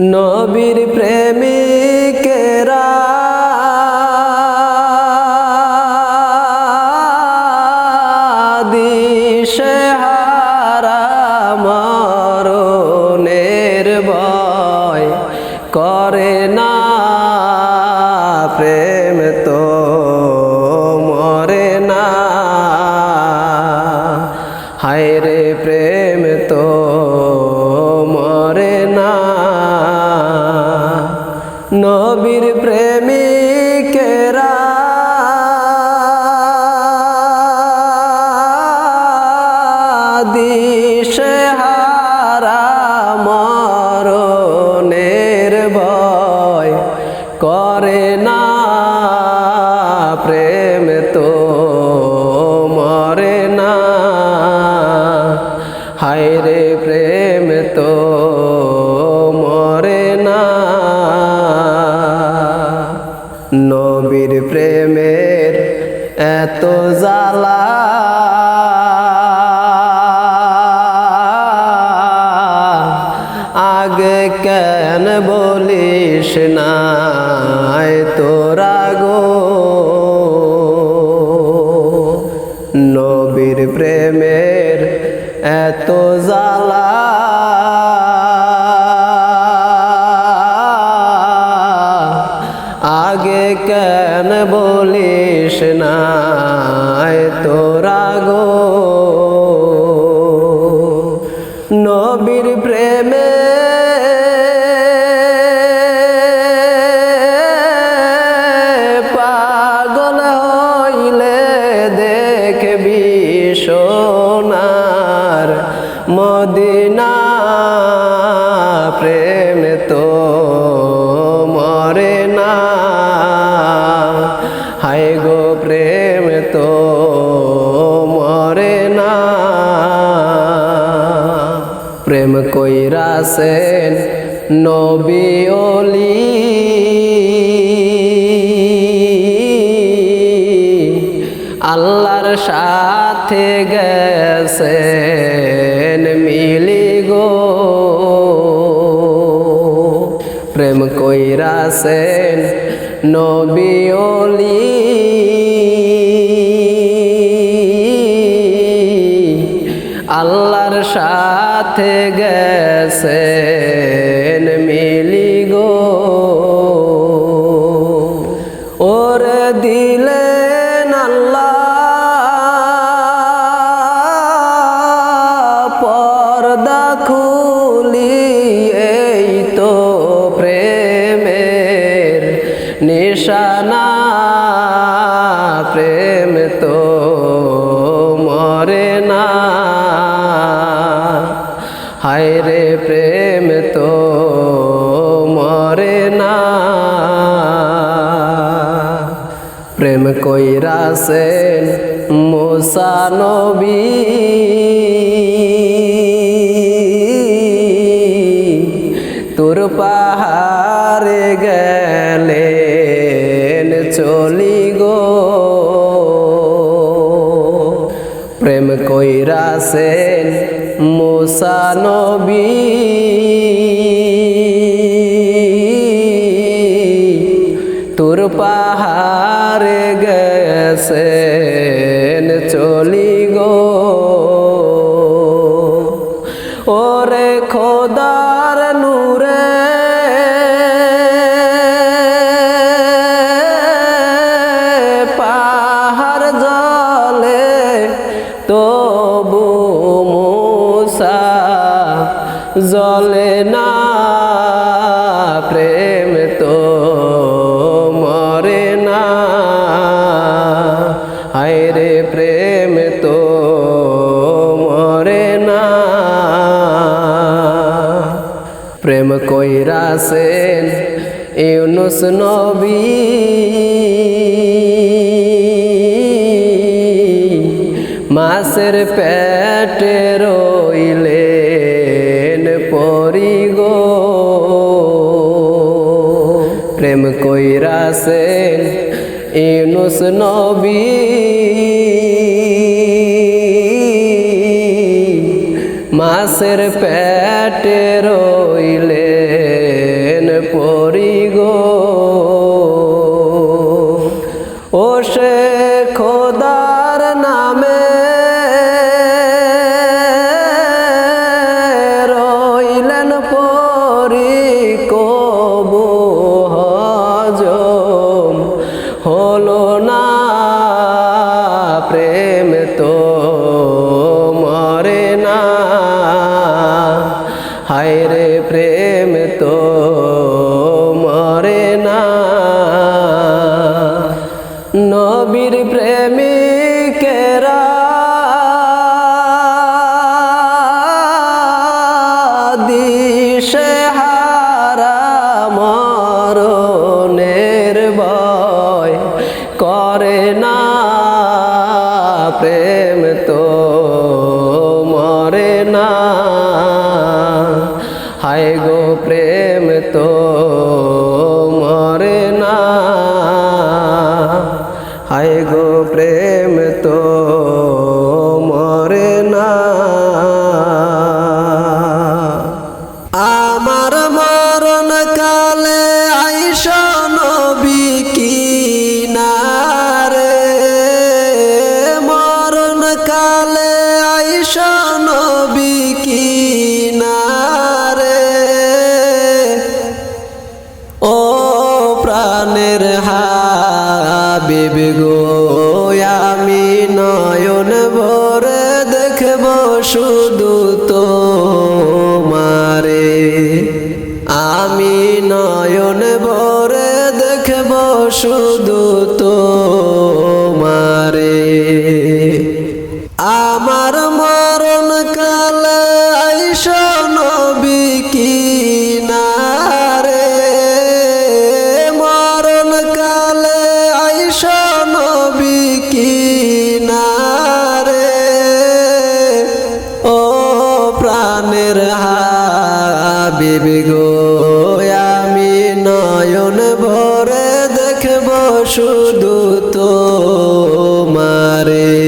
নবীর প্রেমিকেরা নবীর প্রেমিকেরা। করে না। প্রেম তো মরে না। হায় রে প্রেম নবীর প্রেমের এত কইরাছেন নবী অলি। আল্লাহর সাথে গেছেন মিলি গো। প্রেম কইরাছেন নবী অলি। আল্লাহর সাথে গেছেন হায় রে প্রেম তো মরে না। প্রেম কইরাছেন মুসা নবী। তোর পাহাড়ে গেলেন চলি গো। প্রেম কইরাছেন মুসা নবী। তোর পাহাড় গেছেন জলে না প্রেম তো মরে না। হায় রে প্রেম তো মরে না। প্রেম কইরাছেন ইউনুস নবী। মাসের পেটে কইরাছেন ইউনুস নবী। মাসের পেটে রইলেন পরি হায় রে প্রেম। হায় গো নয়ন ভরে দেখব শুধু তো মারে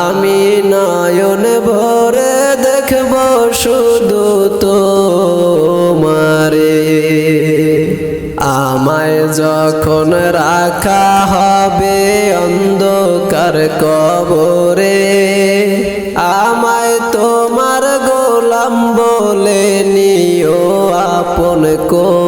আমি নয়ন ভরে দেখব শুধু তো মারে আমায় যখন রাখা হবে অন্ধকার কবরে, আমায় তোমার গোলাম বলে নিও আপন করে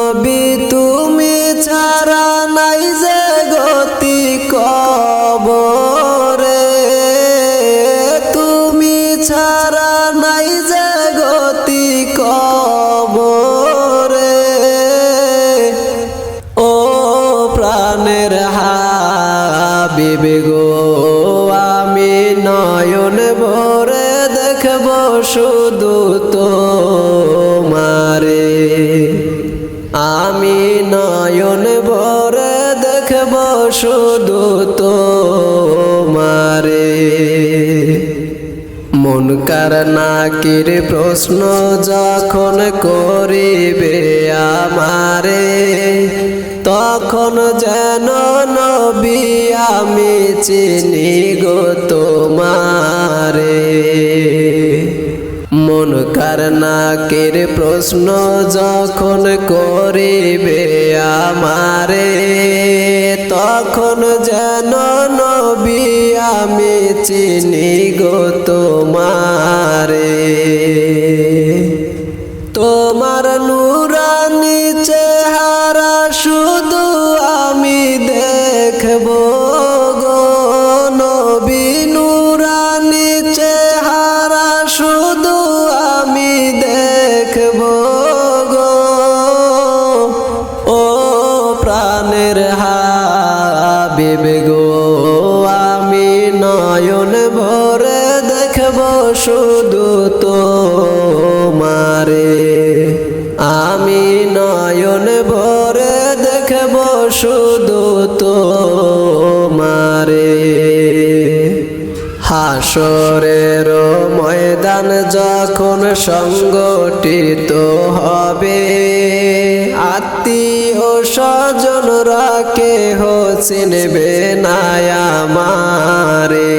শুধু তো মারে মন কার নাকির প্রশ্ন যখন করিবে আমারে, তখন যেন নবী আমি চিনি গো তোমারে। মন কার নাকের প্রশ্ন যখন করিবে আমারে তখন যেন নবী আমি চিনি গো তোমারে। তোমার নুরানি চেহারা শুধু আমি দেখব গো। নবী নুরানি চেহারা শুধু আমি দেখব। হাসরের ময়দান যখন সংগঠিত হবে, আত্মীয় স্বজন রাকে চিনবে না আমারে।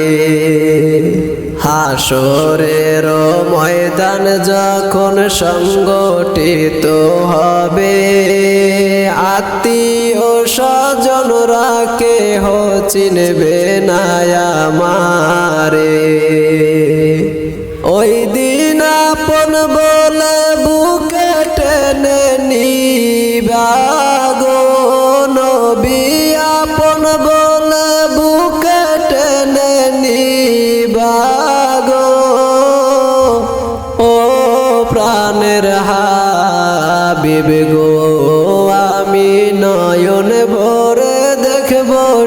হাসরের ময়দান যখন সংগঠিত হবে, আত্মীয় স্বজন রাকে চিনবে না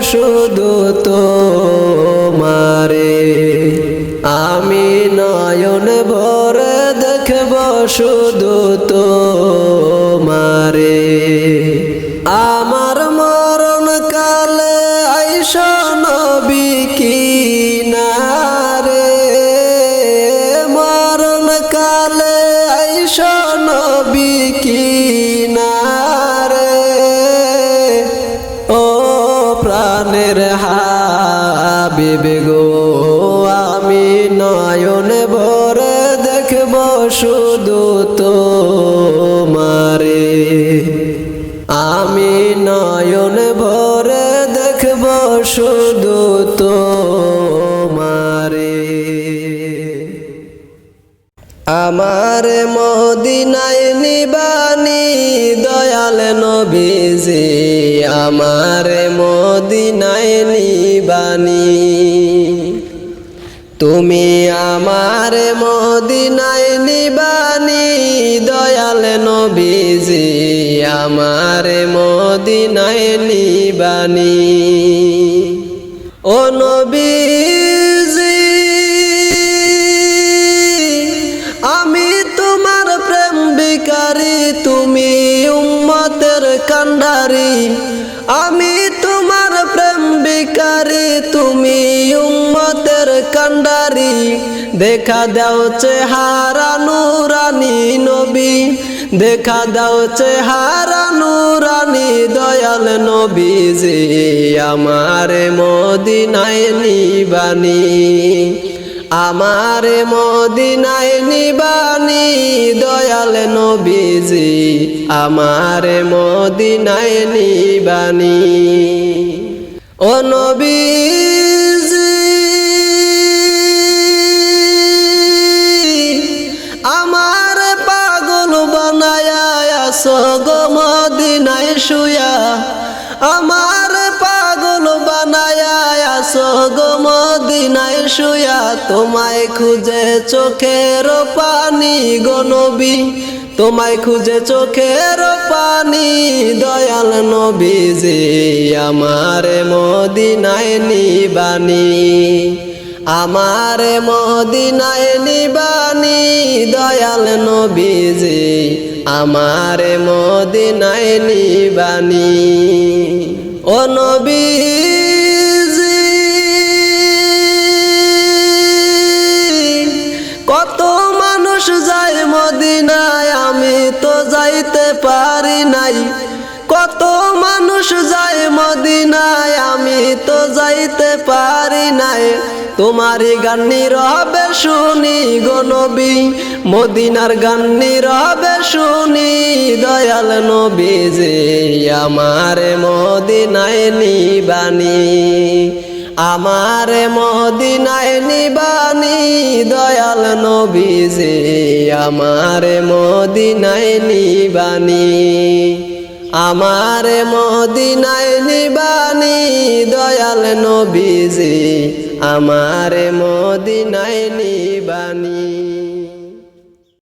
শুধু তো মারে আমি নয়ন ভরে দেখব শুধু তো মারে প্রাণের হাবিব গো, আমি নয়ন ভরে দেখব শুধু তো মারে আমি নয়ন ভরে দেখব শুধু তো মারে আমার মদিনায় নিবানি দয়াল নবীজি আমার মদিনায় নিবানি। তুমি আমার মদিনায় নিবানি দয়াল নবীজি আমার মদিনায় নিবানি। ও নবীজি তুমি উম্মতের কান্ডারি, দেখা দাও চেহারা নুরানি নবী, দেখা দাও চেহারা নুরানি দয়াল নবীজি, আমার মদিনায় নিবানি, আমার মদিনায় নিবানি দয়াল নবীজি, আমার মদিনায় নিবানি। ও নবীজি গো মদিনায় শুয়া তোমায় খুঁজে চোখের পানি গো নবী। তোমায় খুঁজে চোখের পানি, দয়াল নবীজি, আমার মদিনায় নিবানি। আমার মদিনায় নিবানি, দয়াল নবীজি, আমার মদিনায় নিবানি। ও নবীজি তোমারই গান্নি রবে শুনি গো মদিনার গান্নি রবে শুনি দয়াল নবী যে আমার মদিনায় নিবানি, আমার মদিনায় নিবানি দয়াল নবী যে আমার মদিনায় নিবানি, আমার মদিনায় নিবানি দয়াল নবীজি আমার মদিনায় নিবানি